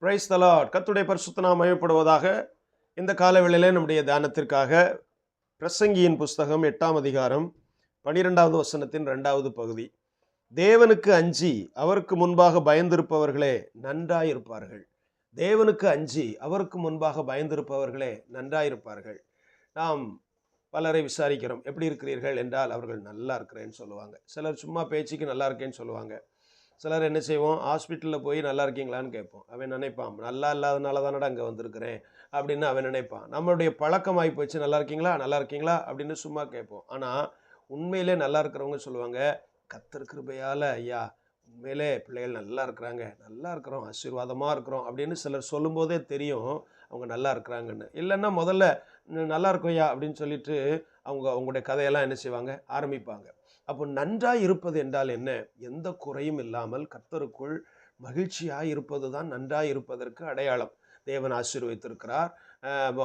Price தலாட் கத்துடைய பரிசுத்த நாம் மயப்படுவதாக இந்த காலவேளையிலே நம்முடைய தியானத்திற்காக பிரசங்கியின் புஸ்தகம் எட்டாம் அதிகாரம் பனிரெண்டாவது வசனத்தின் ரெண்டாவது பகுதி. தேவனுக்கு அஞ்சி அவருக்கு முன்பாக பயந்திருப்பவர்களே நன்றாயிருப்பார்கள். தேவனுக்கு அஞ்சி அவருக்கு முன்பாக பயந்திருப்பவர்களே நன்றாயிருப்பார்கள். நாம் பலரை விசாரிக்கிறோம். எப்படி இருக்கிறீர்கள் என்றால் அவர்கள் நல்லா இருக்கிறேன்னு சொல்லுவாங்க. சிலர் சும்மா பேச்சுக்கு நல்லா இருக்கேன்னு சொல்லுவாங்க. சிலர் என்ன செய்வோம் ஹாஸ்பிட்டலில் போய் நல்லா இருக்கீங்களான்னு கேட்போம். அவன் நினைப்பான் நல்லா இல்லாதனால தானடா அங்கே வந்திருக்கிறேன் அப்படின்னு அவன் நினைப்பான். நம்மளுடைய பழக்கமாகி போச்சு நல்லா இருக்கீங்களா? நல்லா இருக்கீங்களா? அப்படின்னு சும்மா கேட்போம். ஆனால் உண்மையிலே நல்லா இருக்கிறவங்க சொல்லுவாங்க கத்தர் கிருபையால் ஐயா உண்மையிலே பிள்ளைகள் நல்லா இருக்கிறாங்க நல்லா இருக்கிறோம் ஆசீர்வாதமாக இருக்கிறோம் அப்படின்னு சிலர் சொல்லும்போதே தெரியும் அவங்க நல்லா இருக்கிறாங்கன்னு. இல்லைன்னா முதல்ல நல்லா நல்லா ஐயா அப்படின்னு சொல்லிட்டு அவங்க அவங்களுடைய கதையெல்லாம் என்ன செய்வாங்க? ஆரம்பிப்பாங்க. அப்போ நன்றாய் இருப்பது என்றால் என்ன? எந்த குறையும் இல்லாமல் கர்த்தருக்குள் மகிழ்ச்சியாக இருப்பது தான் நன்றாய் இருப்பதற்கு அடையாளம். தேவன் ஆசீர்வதித்திருக்கிறார்.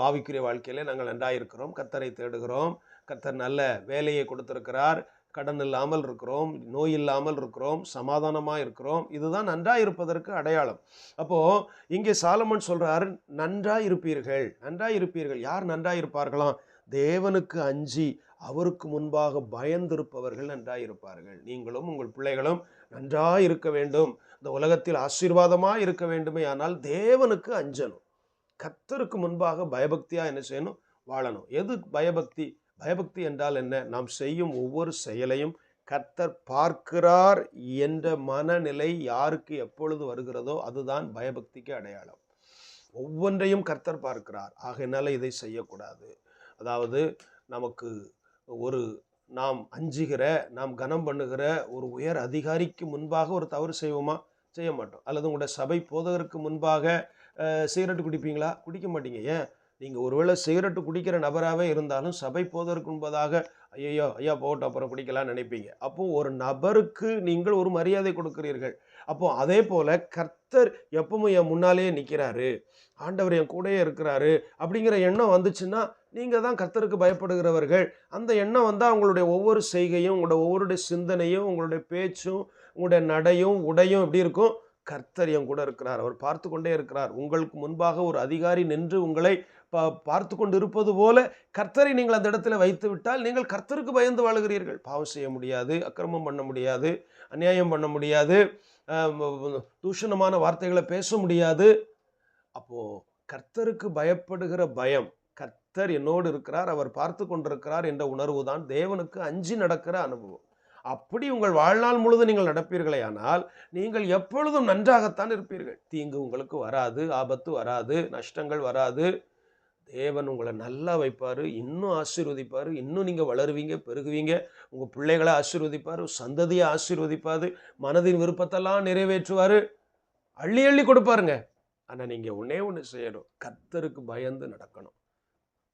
ஆவிக்குரிய வாழ்க்கையிலே நாங்கள் நன்றாக இருக்கிறோம். கர்த்தரை தேடுகிறோம். கர்த்தர் நல்ல வேலையை கொடுத்திருக்கிறார். கடன் இல்லாமல் இருக்கிறோம். நோய் இல்லாமல் இருக்கிறோம். சமாதானமாக இருக்கிறோம். இதுதான் நன்றாக இருப்பதற்கு அடையாளம். அப்போது இங்கே சாலமன் சொல்கிறார் நன்றாக இருப்பீர்கள். நன்றாக இருப்பீர்கள். யார் நன்றாக இருப்பார்களாம்? தேவனுக்கு அஞ்சி அவருக்கு முன்பாக பயந்திருப்பவர்கள் நன்றாக இருப்பார்கள் நீங்களும் உங்கள் பிள்ளைகளும் நன்றாக இருக்க வேண்டும். இந்த உலகத்தில் ஆசீர்வாதமாக இருக்க வேண்டுமே ஆனால் தேவனுக்கு அஞ்சணும். கர்த்தருக்கு முன்பாக பயபக்தியாக என்ன செய்யணும்? வாழணும். எது பயபக்தி? பயபக்தி என்றால் என்ன? நாம் செய்யும் ஒவ்வொரு செயலையும் கர்த்தர் பார்க்கிறார் என்ற மனநிலை யாருக்கு எப்பொழுது வருகிறதோ அதுதான் பயபக்திக்கு அடையாளம். ஒவ்வொன்றையும் கர்த்தர் பார்க்கிறார். ஆகையினால இதை செய்யக்கூடாது. அதாவது நமக்கு ஒரு நாம் அஞ்சுகிற நாம் கனம் பண்ணுகிற ஒரு உயர் அதிகாரிக்கு முன்பாக ஒரு தவறு செய்வோமா? செய்ய மாட்டோம். அல்லது உங்களோட சபை போதகருக்கு முன்பாக அஹ், சிகரெட்டு குடிப்பீங்களா? குடிக்க மாட்டீங்க. ஏன்? நீங்கள் ஒருவேளை சிகரெட்டு குடிக்கிற நபராகவே இருந்தாலும் சபை போதற்கு முன்பதாக ஐயோ ஐயா போகட்டும் அப்புறம் குடிக்கலாம்னு நினைப்பீங்க. அப்போது ஒரு நபருக்கு நீங்கள் ஒரு மரியாதை கொடுக்கிறீர்கள். அப்போது அதே போல் கர்த்தர் எப்பவும் என் முன்னாலேயே நிற்கிறாரு ஆண்டவர் என் கூடயே இருக்கிறாரு. அப்படிங்கிற எண்ணம் வந்துச்சுன்னா நீங்கள் தான் கர்த்தருக்கு பயப்படுகிறவர்கள். அந்த எண்ணம் வந்தால் அவங்களுடைய ஒவ்வொரு செய்கையும் உங்களோட ஒவ்வொருடைய சிந்தனையும் உங்களுடைய பேச்சும் உங்களுடைய நடையும் உடையும் எப்படி இருக்கும்? கர்த்தர் என் கூட இருக்கிறார். அவர் பார்த்து கொண்டே இருக்கிறார். உங்களுக்கு முன்பாக ஒரு அதிகாரி நின்று உங்களை பா பார்த்து கொண்டு இருப்பது போல கர்த்தரை நீங்கள் அந்த இடத்துல வைத்து விட்டால் நீங்கள் கர்த்தருக்கு பயந்து வாழுகிறீர்கள். பாவம் செய்ய முடியாது அக்கிரமம் பண்ண முடியாது அநியாயம் பண்ண முடியாது தூஷணமான வார்த்தைகளை பேச முடியாது. அப்போது கர்த்தருக்கு பயப்படுகிற பயம் கர்த்தர் என்னோடு இருக்கிறார் அவர் பார்த்து கொண்டிருக்கிறார் என்ற உணர்வு தான் தேவனுக்கு அஞ்சு நடக்கிற அனுபவம். அப்படி உங்கள் வாழ்நாள் முழுதும் நீங்கள் நடப்பீர்களே ஆனால் நீங்கள் எப்பொழுதும் நன்றாகத்தான் இருப்பீர்கள். தீங்கு உங்களுக்கு வராது ஆபத்து வராது நஷ்டங்கள் வராது. தேவன் உங்களை நல்லா வைப்பார் இன்னும் ஆசீர்வதிப்பார் இன்னும் நீங்கள் வளருவீங்க பெருகுவீங்க. உங்கள் பிள்ளைகளை ஆசீர்வதிப்பார் சந்ததியை ஆசீர்வதிப்பார் மனதின் விருப்பத்தெல்லாம் நிறைவேற்றுவார். அள்ளி அள்ளி கொடுப்பாருங்க. ஆனால் நீங்கள் ஒன்றே ஒன்று செய்யணும். கத்தருக்கு பயந்து நடக்கணும்.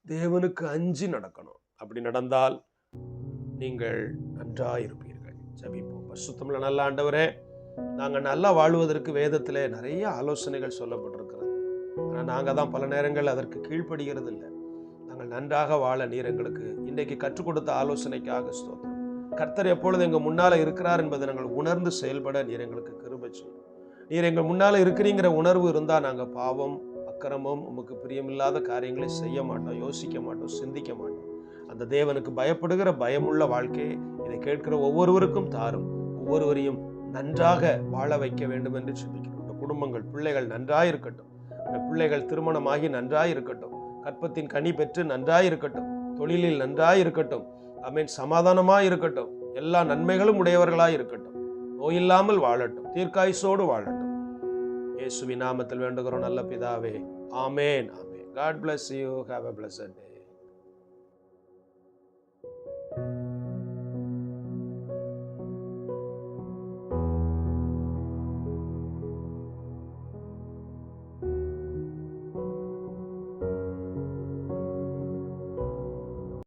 தேவனுக்கு அஞ்சு நடக்கணும். அப்படி நடந்தால் நீங்கள் நன்றாக இருப்பீர்கள் ஜபிப்போம். பரிசுத்தமில்ல நல்ல ஆண்டவரே நாங்கள் நல்லா வாழ்வதற்கு வேதத்தில் நிறைய ஆலோசனைகள் சொல்லப்பட்டிருக்கிறது. ஆனால் நாங்கள் தான் பல நேரங்கள் அதற்கு கீழ்ப்படுகிறது இல்லை நாங்கள் நன்றாக வாழ நீர் எங்களுக்கு இன்றைக்கு கற்றுக் கொடுத்த ஆலோசனைக்காக ஸ்தோத்திரம். கர்த்தர் எப்பொழுது எங்கள் முன்னால் இருக்கிறார் என்பதை நாங்கள் உணர்ந்து செயல்பட நீர் எங்களுக்கு கிருபை செய்யும். நீர் எங்கள் முன்னால் இருக்கிறீங்கிற உணர்வு இருந்தால் நாங்கள் பாவம் அக்கிரமம் உமக்கு பிரியமில்லாத காரியங்களை செய்ய மாட்டோம் யோசிக்க மாட்டோம் சிந்திக்க மாட்டோம். அந்த தேவனுக்கு பயப்படுகிற பயமுள்ள வாழ்க்கையை இதை கேட்கிற ஒவ்வொருவருக்கும் தாரும். ஒவ்வொருவரையும் நன்றாக வாழ வைக்க வேண்டும் என்று சிந்திக்கிறோம் இந்த குடும்பங்கள் பிள்ளைகள் நன்றாயிருக்கட்டும். இந்த பிள்ளைகள் திருமணமாகி நன்றாயிருக்கட்டும். கற்பத்தின் கனி பெற்று நன்றாயிருக்கட்டும். தொழிலில் நன்றாயிருக்கட்டும். அமீன் சமாதானமாக இருக்கட்டும் எல்லா நன்மைகளும் உடையவர்களாக இருக்கட்டும் நோயில்லாமல் வாழட்டும். தீர்க்காயுசோடு வாழட்டும். இயேசுவின் நாமத்தில் வேண்டுகிறோம். நல்ல பிதாவே. ஆமேன். ஆமேன். God bless you have a bless day